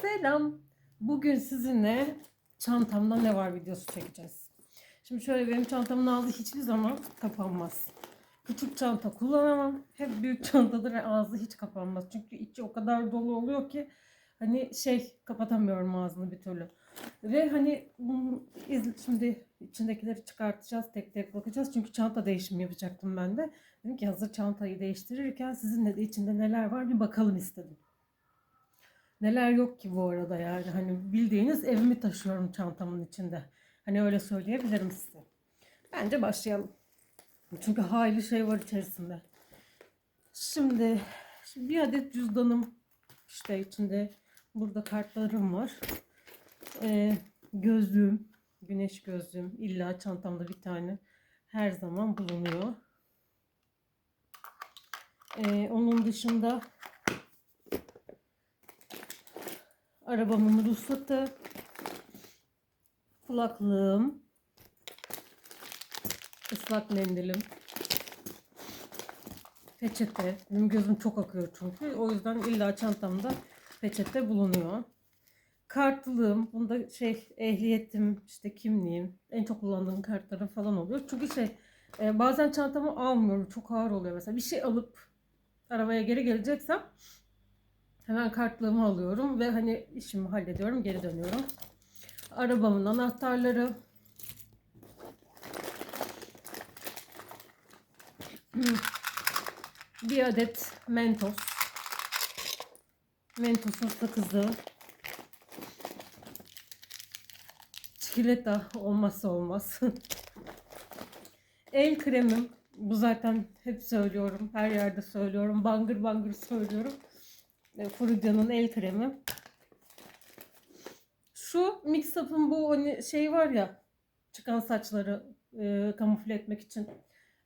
Selam. Bugün sizinle çantamda ne var videosu çekeceğiz. Şimdi şöyle benim çantamın ağzı hiçbir zaman kapanmaz. Küçük çanta kullanamam. Hep büyük çantadır ve ağzı hiç kapanmaz. Çünkü içi o kadar dolu oluyor ki hani şey kapatamıyorum ağzını bir türlü. Ve hani bunu şimdi içindekileri çıkartacağız tek tek bakacağız. Çünkü çanta değişimi yapacaktım ben de. Dedim ki hazır çantayı değiştirirken sizinle de içinde neler var bir bakalım istedim. Neler yok ki bu arada yani hani bildiğiniz evimi taşıyorum çantamın içinde. Hani öyle söyleyebilirim size. Bence başlayalım. Çünkü hayli şey var içerisinde. Şimdi, şimdi bir adet cüzdanım işte içinde burada kartlarım var. Ee, gözlüğüm, güneş gözlüğüm illa çantamda bir tane her zaman bulunuyor. Ee, onun dışında arabamın ruhsatı, kulaklığım, ıslak mendilim, peçete. Benim gözüm çok akıyor çünkü. O yüzden illa çantamda peçete bulunuyor. Kartlığım, bunda şey ehliyetim, işte kimliğim, en çok kullandığım kartlarım falan oluyor. Çünkü şey e, bazen çantamı almıyorum. Çok ağır oluyor mesela. Bir şey alıp arabaya geri geleceksem Hemen kartlığımı alıyorum ve hani işimi hallediyorum, geri dönüyorum. Arabamın anahtarları. Bir adet Mentos. Mentos'un sakızı. Çikolata olmazsa olmaz. El kremim. Bu zaten hep söylüyorum. Her yerde söylüyorum. Bangır bangır söylüyorum. E, Furuca'nın el kremi. Şu mix up'ın bu hani şey var ya çıkan saçları e, kamufle etmek için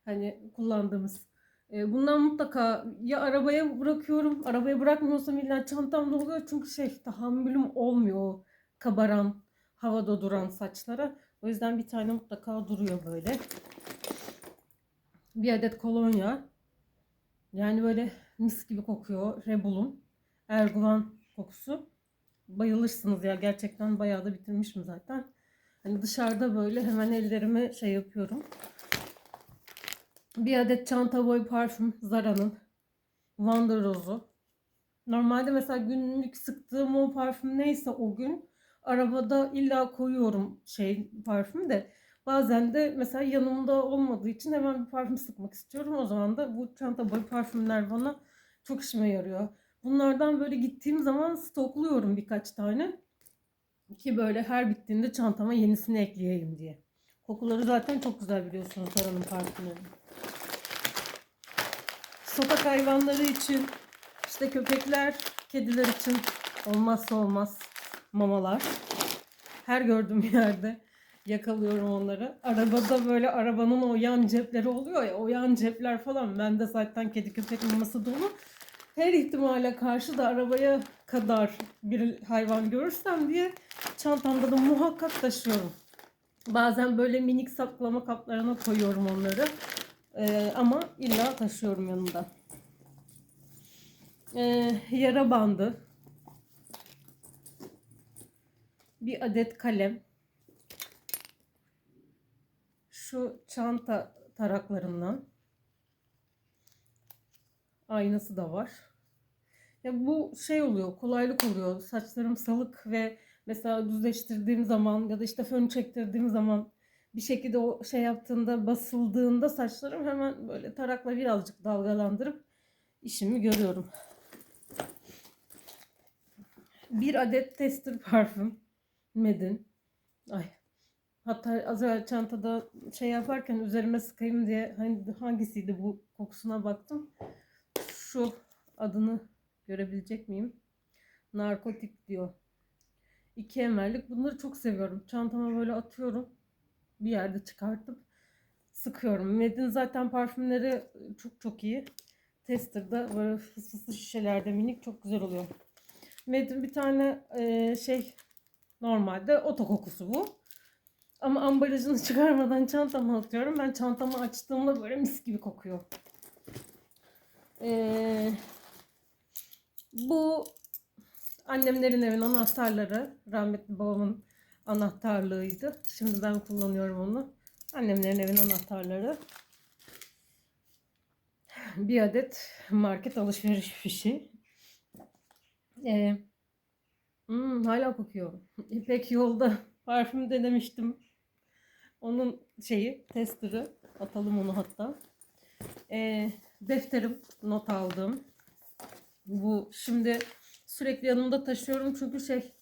hani kullandığımız. E, bundan mutlaka ya arabaya bırakıyorum. Arabaya bırakmıyorsam illa çantamda oluyor. Çünkü şey tahammülüm olmuyor o kabaran havada duran saçlara. O yüzden bir tane mutlaka duruyor böyle. Bir adet kolonya. Yani böyle mis gibi kokuyor. Rebul'un. Erguvan kokusu. Bayılırsınız ya gerçekten bayağı da bitirmişim zaten. Hani dışarıda böyle hemen ellerime şey yapıyorum. Bir adet çanta boy parfüm Zara'nın. Wonder. Normalde mesela günlük sıktığım o parfüm neyse o gün arabada illa koyuyorum şey parfümü de bazen de mesela yanımda olmadığı için hemen bir parfüm sıkmak istiyorum. O zaman da bu çanta boy parfümler bana çok işime yarıyor. Bunlardan böyle gittiğim zaman stokluyorum birkaç tane. Ki böyle her bittiğinde çantama yenisini ekleyeyim diye. Kokuları zaten çok güzel biliyorsunuz Zara'nın parfümleri. Sokak hayvanları için, işte köpekler, kediler için olmazsa olmaz mamalar. Her gördüğüm yerde yakalıyorum onları. Arabada böyle arabanın o yan cepleri oluyor ya o yan cepler falan. Bende zaten kedi köpek maması dolu her ihtimale karşı da arabaya kadar bir hayvan görürsem diye çantamda da muhakkak taşıyorum. Bazen böyle minik saklama kaplarına koyuyorum onları. Ee, ama illa taşıyorum yanımda. Ee, yara bandı. Bir adet kalem. Şu çanta taraklarından aynası da var. Ya bu şey oluyor, kolaylık oluyor. Saçlarım salık ve mesela düzleştirdiğim zaman ya da işte fön çektirdiğim zaman bir şekilde o şey yaptığında basıldığında saçlarım hemen böyle tarakla birazcık dalgalandırıp işimi görüyorum. Bir adet tester parfüm Medin. Ay. Hatta az evvel çantada şey yaparken üzerime sıkayım diye hani hangisiydi bu kokusuna baktım şu adını görebilecek miyim? Narkotik diyor. 2 ml'lik. Bunları çok seviyorum. Çantama böyle atıyorum. Bir yerde çıkartıp sıkıyorum. Med'in zaten parfümleri çok çok iyi. Tester'da böyle fıs fıslı şişelerde minik çok güzel oluyor. Med'in bir tane e, şey normalde oto kokusu bu. Ama ambalajını çıkarmadan çantama atıyorum. Ben çantamı açtığımda böyle mis gibi kokuyor. Ee, bu Annemlerin evin anahtarları. Rahmetli babamın anahtarlığıydı. Şimdi ben kullanıyorum onu. Annemlerin evin anahtarları. Bir adet market alışveriş fişi. Ee, hmm, hala kokuyor. İpek yolda parfüm denemiştim. Onun şeyi, tester'ı. Atalım onu hatta. Ee, defterim, not aldım. Bu şimdi sürekli yanımda taşıyorum çünkü şey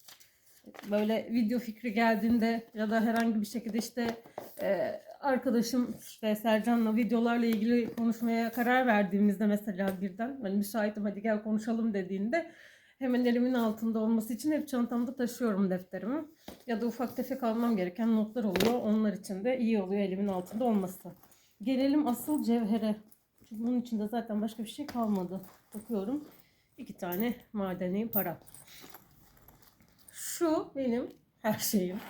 böyle video fikri geldiğinde ya da herhangi bir şekilde işte e, arkadaşım işte Sercan'la videolarla ilgili konuşmaya karar verdiğimizde mesela birden hani müsaitim hadi gel konuşalım dediğinde hemen elimin altında olması için hep çantamda taşıyorum defterimi. Ya da ufak tefek almam gereken notlar oluyor. Onlar için de iyi oluyor elimin altında olması. Gelelim asıl cevhere. Çünkü bunun içinde zaten başka bir şey kalmadı. Bakıyorum. İki tane madeni para. Şu benim her şeyim.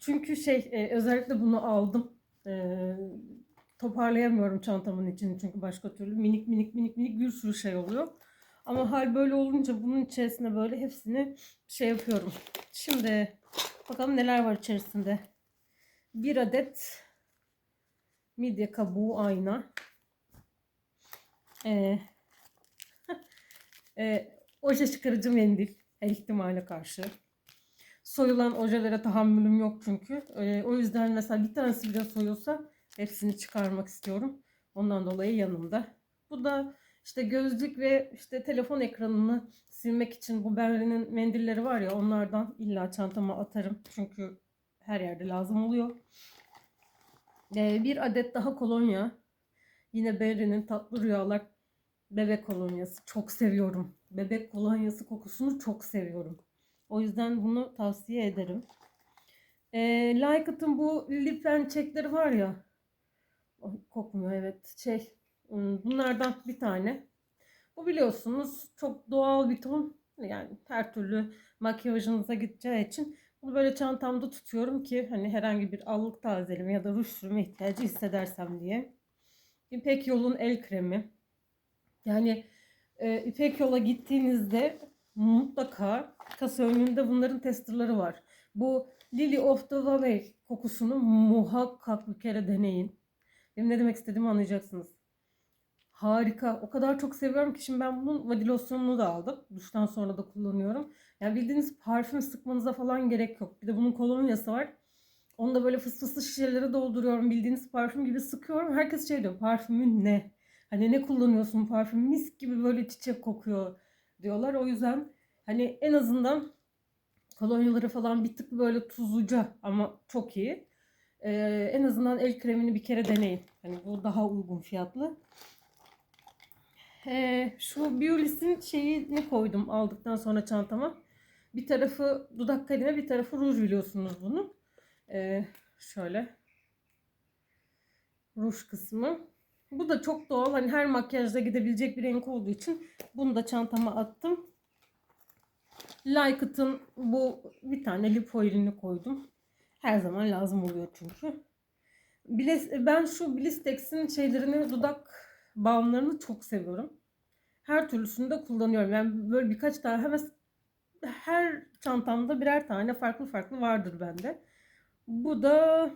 Çünkü şey e, özellikle bunu aldım. E, toparlayamıyorum çantamın içini çünkü başka türlü minik minik minik minik bir sürü şey oluyor. Ama hal böyle olunca bunun içerisine böyle hepsini şey yapıyorum. Şimdi bakalım neler var içerisinde. Bir adet midye kabuğu ayna. Ee, e, oje çıkarıcı mendil her ihtimale karşı. Soyulan ojelere tahammülüm yok çünkü. Ee, o yüzden mesela bir tanesi bile soyulsa hepsini çıkarmak istiyorum. Ondan dolayı yanımda. Bu da işte gözlük ve işte telefon ekranını silmek için bu Benri'nin mendilleri var ya onlardan illa çantama atarım. Çünkü her yerde lazım oluyor. Ee, bir adet daha kolonya. Yine Benri'nin tatlı rüyalar bebek kolonyası. Çok seviyorum. Bebek kolonyası kokusunu çok seviyorum. O yüzden bunu tavsiye ederim. E, Lycut'un bu lip and checkleri var ya. Kokmuyor evet. Şey hmm, bunlardan bir tane. Bu biliyorsunuz çok doğal bir ton. Yani her türlü makyajınıza gideceği için bunu böyle çantamda tutuyorum ki hani herhangi bir allık tazeleme ya da ruj sürme ihtiyacı hissedersem diye. İpek Yol'un el kremi. Yani e, İpek Yol'a gittiğinizde mutlaka kasa önünde bunların testerları var. Bu Lily of the Valley kokusunu muhakkak bir kere deneyin. Benim ne demek istediğimi anlayacaksınız. Harika. O kadar çok seviyorum ki şimdi ben bunun body losyonunu da aldım. Duştan sonra da kullanıyorum. Yani bildiğiniz parfüm sıkmanıza falan gerek yok. Bir de bunun kolonyası var. Onu da böyle fıs fıslı şişelere dolduruyorum. Bildiğiniz parfüm gibi sıkıyorum. Herkes şey diyor parfümün ne? Hani ne kullanıyorsun parfüm? Mis gibi böyle çiçek kokuyor diyorlar. O yüzden hani en azından kolonyaları falan bir tık böyle tuzluca ama çok iyi. Ee, en azından el kremini bir kere deneyin. Hani bu daha uygun fiyatlı. Ee, şu Biolis'in şeyini koydum aldıktan sonra çantama. Bir tarafı dudak kalemi bir tarafı ruj biliyorsunuz bunu. Ee, şöyle. Ruj kısmı. Bu da çok doğal. Hani her makyajda gidebilecek bir renk olduğu için bunu da çantama attım. Lycut'ın bu bir tane lip oil'ini koydum. Her zaman lazım oluyor çünkü. Ben şu Blistex'in şeylerini, dudak balmlarını çok seviyorum. Her türlüsünü de kullanıyorum. Yani böyle birkaç tane hemen her çantamda birer tane farklı farklı vardır bende. Bu da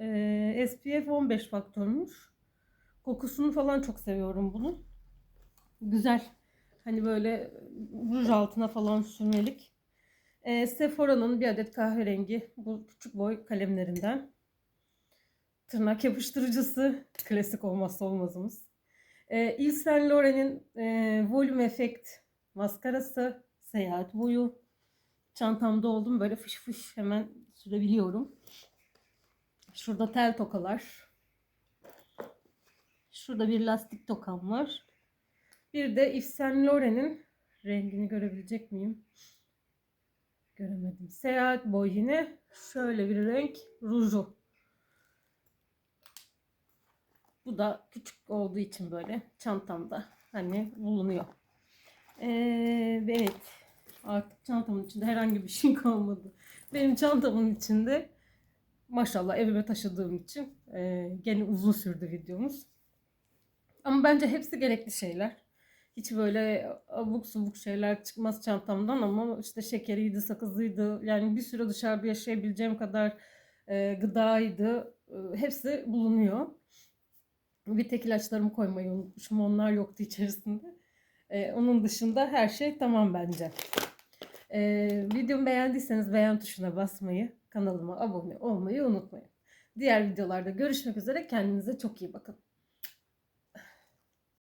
e, SPF 15 faktörmüş. Kokusunu falan çok seviyorum bunun. Güzel. Hani böyle ruj altına falan sürmelik. E, Sephora'nın bir adet kahverengi bu küçük boy kalemlerinden. Tırnak yapıştırıcısı. Klasik olmazsa olmazımız. E, Yves Saint Laurent'in e, Volume Effect maskarası. Seyahat boyu. Çantamda oldum. Böyle fış fış hemen sürebiliyorum. Şurada tel tokalar. Şurada bir lastik tokam var. Bir de Yves Saint Laurent'in rengini görebilecek miyim? Göremedim. Seyahat boy yine şöyle bir renk ruju. Bu da küçük olduğu için böyle çantamda hani bulunuyor. Ee, evet. Artık çantamın içinde herhangi bir şey kalmadı. Benim çantamın içinde maşallah evime taşıdığım için e, gene uzun sürdü videomuz. Ama bence hepsi gerekli şeyler. Hiç böyle abuk subuk şeyler çıkmaz çantamdan ama işte şekeriydi, sakızıydı. Yani bir süre dışarıda yaşayabileceğim kadar e, gıdaydı. E, hepsi bulunuyor. Bir tek ilaçlarımı koymayı unutmuşum. Onlar yoktu içerisinde. E, onun dışında her şey tamam bence. E, videomu beğendiyseniz beğen tuşuna basmayı, kanalıma abone olmayı unutmayın. Diğer videolarda görüşmek üzere. Kendinize çok iyi bakın.